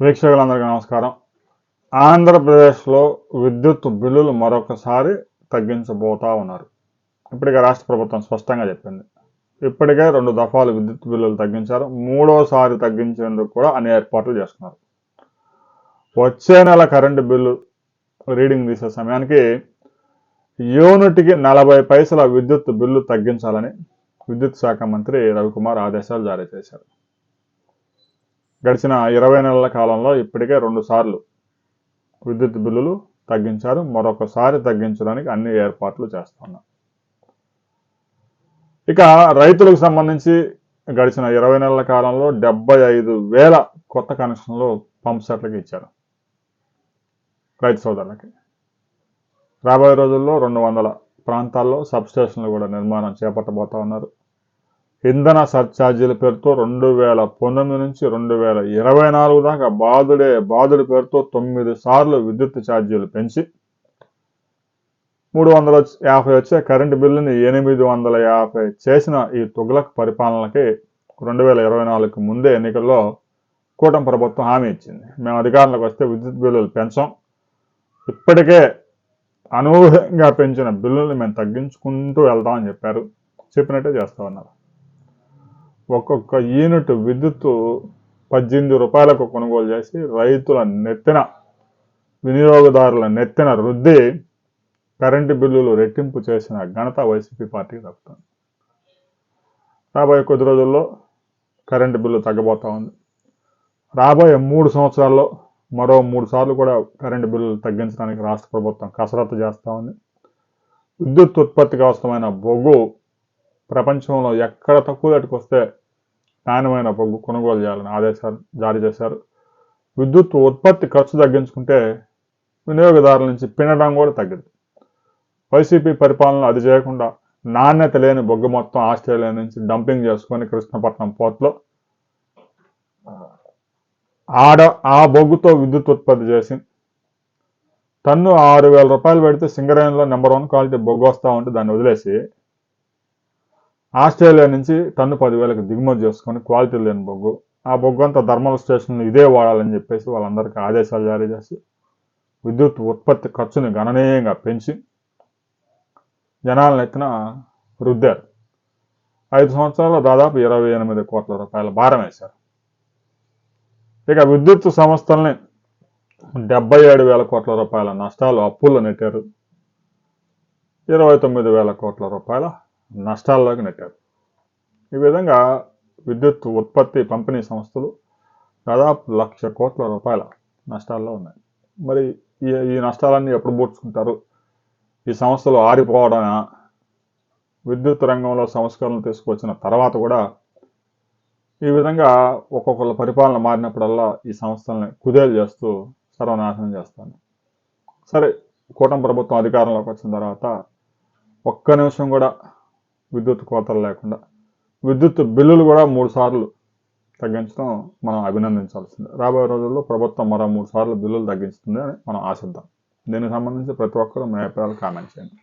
వీక్షకులందరికీ నమస్కారం. ఆంధ్రప్రదేశ్లో విద్యుత్ బిల్లులు మరొకసారి తగ్గించబోతా ఉన్నారు. ఇప్పటికే రాష్ట్ర ప్రభుత్వం స్పష్టంగా చెప్పింది. ఇప్పటికే రెండు దఫాలు విద్యుత్ బిల్లులు తగ్గించారు. మూడోసారి తగ్గించేందుకు కూడా అన్ని ఏర్పాట్లు చేస్తున్నారు. వచ్చే నెల కరెంటు బిల్లు రీడింగ్ తీసే సమయానికి యూనిట్కి నలభై పైసల విద్యుత్ బిల్లు తగ్గించాలని విద్యుత్ శాఖ మంత్రి రవికుమార్ ఆదేశాలు జారీ చేశారు. గడిచిన ఇరవై నెలల కాలంలో ఇప్పటికే రెండుసార్లు విద్యుత్ బిల్లులు తగ్గించారు. మరొకసారి తగ్గించడానికి అన్ని ఏర్పాట్లు చేస్తున్నారు ఇక రైతులకు సంబంధించి గడిచిన ఇరవై నెలల కాలంలో డెబ్బై ఐదు వేల కొత్త కనెక్షన్లు పంప్ సెట్లకి ఇచ్చారు రైతు సోదరులకి. రాబోయే రోజుల్లో రెండు వందల ప్రాంతాల్లో సబ్ స్టేషన్లు కూడా నిర్మాణం చేపట్టబోతా ఉన్నారు. ఇంధన సర్ఛార్జీల పేరుతో రెండు వేల పంతొమ్మిది నుంచి రెండు వేల ఇరవై నాలుగు దాకా బాధుడే బాధుడి పేరుతో తొమ్మిది సార్లు విద్యుత్ ఛార్జీలు పెంచి మూడు వందల యాభై వచ్చే కరెంటు బిల్లుని ఎనిమిది వందల యాభై చేసిన ఈ తుగ్లక్ పరిపాలనకి రెండు వేల ఇరవై నాలుగుకి ముందే ఎన్నికల్లో కూటమి ప్రభుత్వం హామీ ఇచ్చింది. మేము అధికారంలోకి వస్తే విద్యుత్ బిల్లులు పెంచాం. ఇప్పటికే అనూహ్యంగా పెంచిన బిల్లుల్ని మేము తగ్గించుకుంటూ వెళ్తామని చెప్పారు. చెప్పినట్టే చేస్తా ఉన్నారు. ఒక్కొక్క యూనిట్ విద్యుత్ పద్దెనిమిది రూపాయలకు కొనుగోలు చేసి రైతుల నెత్తిన వినియోగదారుల నెత్తిన రుద్ది కరెంటు బిల్లులు రెట్టింపు చేసిన ఘనత వైసీపీ పార్టీకి దక్కుతుంది. రాబోయే కొద్ది రోజుల్లో కరెంటు బిల్లు తగ్గబోతా ఉంది. రాబోయే మూడు సంవత్సరాల్లో మరో మూడు సార్లు కూడా కరెంటు బిల్లులు తగ్గించడానికి రాష్ట్ర ప్రభుత్వం కసరత్తు చేస్తూ ఉంది. విద్యుత్ ఉత్పత్తికి అవసరమైన బొగ్గు ప్రపంచంలో ఎక్కడ తక్కువ రేటుకు వస్తే నాణ్యమైన బొగ్గు కొనుగోలు చేయాలని ఆదేశాలు జారీ చేశారు. విద్యుత్ ఉత్పత్తి ఖర్చు తగ్గించుకుంటే వినియోగదారుల నుంచి పినడం కూడా తగ్గింది. వైసీపీ పరిపాలన అది చేయకుండా నాణ్యత లేని బొగ్గు మొత్తం ఆస్ట్రేలియా నుంచి డంపింగ్ చేసుకొని కృష్ణపట్నం పోర్ట్లో ఆడ ఆ బొగ్గుతో విద్యుత్ ఉత్పత్తి చేసి టన్ను ఆరు వేల రూపాయలు పెడితే సింగరేణిలో నెంబర్ వన్ క్వాలిటీ బొగ్గు వస్తూ ఉంటే దాన్ని వదిలేసి ఆస్ట్రేలియా నుంచి టన్ను పదివేలకు దిగుమతి చేసుకొని క్వాలిటీ లేని బొగ్గు. ఆ బొగ్గు అంతా థర్మల్ స్టేషన్ ఇదే వాడాలని చెప్పేసి వాళ్ళందరికీ ఆదేశాలు జారీ చేసి విద్యుత్ ఉత్పత్తి ఖర్చుని గణనీయంగా పెంచి జనాలను ఎత్తిన రుద్దారు. ఐదు సంవత్సరాల్లో దాదాపు ఇరవై ఎనిమిది కోట్ల రూపాయల భారం వేశారు. ఇక విద్యుత్ సంస్థల్ని డెబ్బై ఏడు వేల కోట్ల రూపాయల నష్టాలు అప్పుల్లో నెట్టారు. ఇరవై తొమ్మిది వేల కోట్ల రూపాయల నష్టాల్లోకి నెట్టారు. ఈ విధంగా విద్యుత్ ఉత్పత్తి పంపిణీ సంస్థలు దాదాపు లక్ష కోట్ల రూపాయల నష్టాల్లో ఉన్నాయి. మరి ఈ ఈ నష్టాలన్నీ ఎప్పుడు పూడ్చుకుంటారు? ఈ సంస్థలు ఆరిపోవడమా విద్యుత్ రంగంలో సంస్కరణలు తీసుకొచ్చిన తర్వాత కూడా ఈ విధంగా ఒక్కొక్కళ్ళ పరిపాలన మారినప్పుడల్లా ఈ సంస్థల్ని కుదేలు చేస్తూ సర్వనాశనం చేస్తాను. సరే కూటమి ప్రభుత్వం అధికారంలోకి వచ్చిన తర్వాత ఒక్క నిమిషం కూడా విద్యుత్ కోతలు లేకుండా. విద్యుత్ బిల్లులు కూడా మూడు సార్లు తగ్గించడం మనం అభినందించాల్సిందే. రాబోయే రోజుల్లో ప్రభుత్వం మరో మూడు సార్లు బిల్లులు తగ్గిస్తుంది అని మనం ఆశిద్దాం. దీనికి సంబంధించి ప్రతి ఒక్కరూ మీ అభిప్రాయాలు కామెంట్ చేయండి.